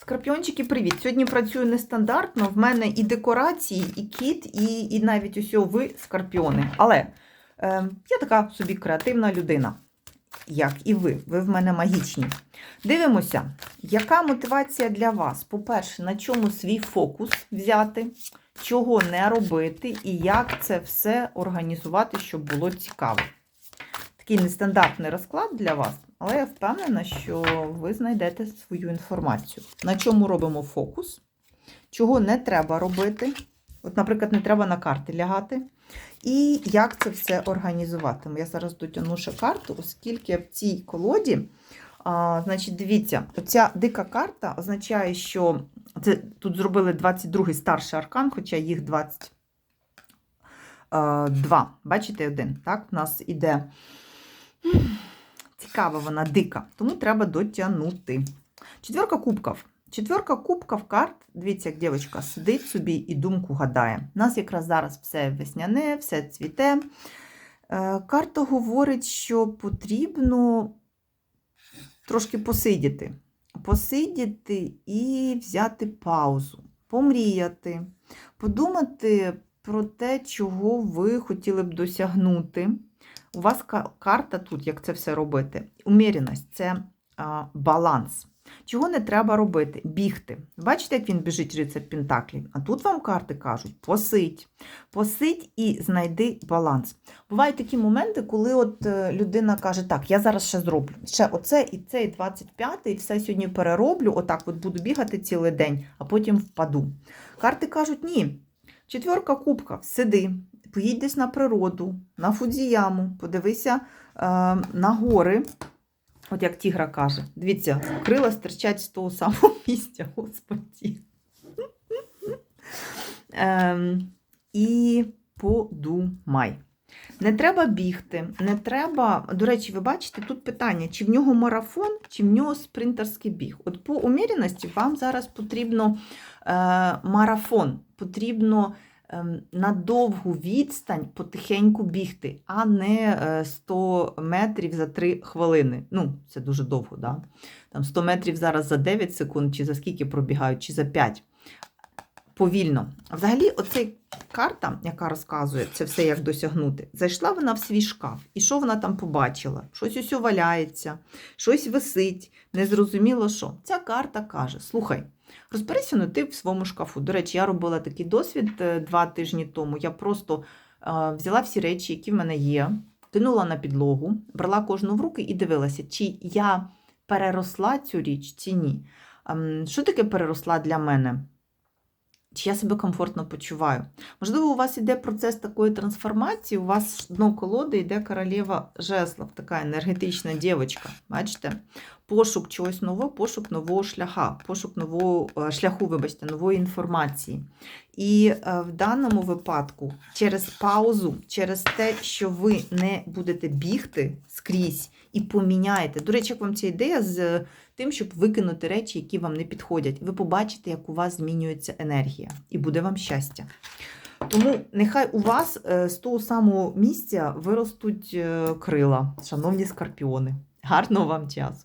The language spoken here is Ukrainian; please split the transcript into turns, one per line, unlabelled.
Скорпіончики, привіт! Сьогодні працюю нестандартно. В мене і декорації, і кіт, і, і навіть усього ви скорпіони. Але е, я така собі креативна людина, як і ви. Ви в мене магічні. Дивимося, яка мотивація для вас? По-перше, на чому свій фокус взяти, чого не робити, і як це все організувати, щоб було цікаво. Такий нестандартний розклад для вас, але я впевнена, що ви знайдете свою інформацію. На чому робимо фокус, чого не треба робити. От, наприклад, не треба на карти лягати. І як це все організувати. Я зараз дотягну карту, оскільки в цій колоді, а, значить, дивіться, оця дика карта означає, що це тут зробили 22-й старший аркан, хоча їх 22. Бачите, один. Так, у нас іде. Цікава вона дика, тому треба дотягнути. Четверка кубків. Четверка кубків карт, дивіться, як дівчинка сидить собі і думку гадає. У нас якраз зараз все весняне, все цвіте. Е, Карта говорить, що потрібно трошки посидіти. Посидіти і взяти паузу, помріяти, подумати про те, чого ви хотіли б досягнути. У вас карта тут, як це все робити. Уміряність це баланс. Чого не треба робити? Бігти. Бачите, як він біжить рицар Пентаклів? А тут вам карти кажуть: посидь. Посидь і знайди баланс. Бувають такі моменти, коли от е, людина каже, так, я зараз ще зроблю. Ще оце і це, і 25, і все сьогодні перероблю, отак от буду бігати цілий день, а потім впаду. Карти кажуть, ні. Четверка кубка, сиди, поїдь десь на природу, на Фудзіяму, подивися е, на гори. От як тігра каже, дивіться, крила стирчать з того самого місця, господі. Ем, і подумай. Не треба бігти, не треба. До речі, ви бачите, тут питання, чи в нього марафон, чи в нього спринтерський біг. От по уміряності вам зараз потрібно е, марафон, потрібно ем, на довгу відстань потихеньку бігти, а не е, 100 метрів за 3 хвилини. Ну, це дуже довго, да? Там 100 метрів зараз за 9 секунд, чи за скільки пробігають, чи за 5. Повільно. Взагалі, оцей карта, яка розказує це все, як досягнути, зайшла вона в свій шкаф. І що вона там побачила? Щось усьо валяється, щось висить, незрозуміло що. Ця карта каже: слухай, розберися ну, ти в своєму шкафу. До речі, я робила такий досвід е, два тижні тому. Я просто е, взяла всі речі, які в мене є, кинула на підлогу, брала кожну в руки і дивилася, чи я переросла цю річ, чи ні. Ем, Що таке переросла для мене? Чи я себе комфортно почуваю? Можливо, у вас йде процес такої трансформації, у вас дно колоди йде королева жеслов, така енергетична дівчинка. Бачите? Пошук чогось нового, пошук нового шляха, пошук нового е, шляху, вибачте, нової інформації. І е, в даному випадку, через паузу, через те, що ви не будете бігти скрізь і поміняєте. До речі, як вам ця ідея з тим, щоб викинути речі, які вам не підходять. Ви побачите, як у вас змінюється енергія, і буде вам щастя. Тому нехай у вас е, з того самого місця виростуть е, крила, шановні скорпіони. Гарного вам часу!